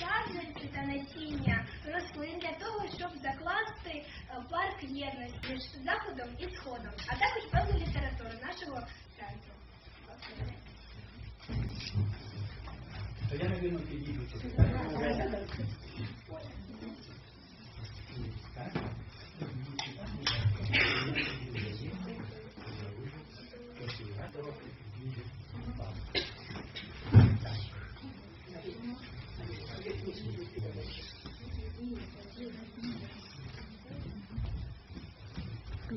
саджанці та насіння рослин для того, щоб закласти е, парк єдності між заходом і сходом, а також певну літературу нашого центру. То я, напевно, підійду туди. Так? Я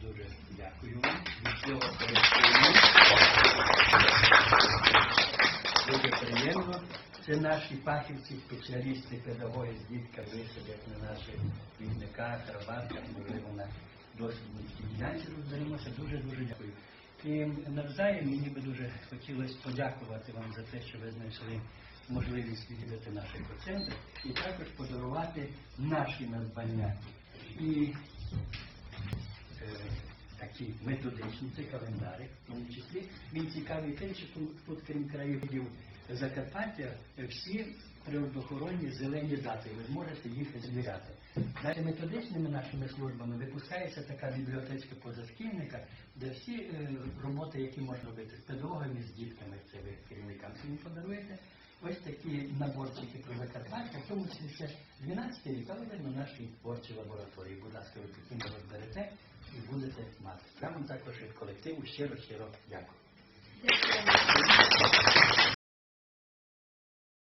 дуже дякую вам. Дуже приємно. Це наші фахівці, спеціалісти, педагоги з дітками висадять на наших квітниках, рабатках, можливо, на дослідницькій ділянці розберемося. Дуже-дуже дякую. І навзаєм мені би дуже хотілося подякувати вам за те, що ви знайшли можливість відвідати наш екоцентр і також подарувати наші надбання. І е, такі методичні, це календарик, в тому числі. Він цікавий тим, що тут, тут крім краївидів Закарпаття, всі природоохоронні зелені дати. Ви зможете їх звіряти. Далі методичними нашими службами випускається така бібліотечка позашкільника, де всі е, роботи, які можна робити з педагогами, з дітками, це ви керівникам своїм подаруєте. Ось такі наборчики про Закарпаття, в тому числі ще 12 рік, але ви на нашій творчій лабораторії. Будь ласка, ви потім розберете і будете мати. Я вам також від колективу щиро-щиро. Дякую.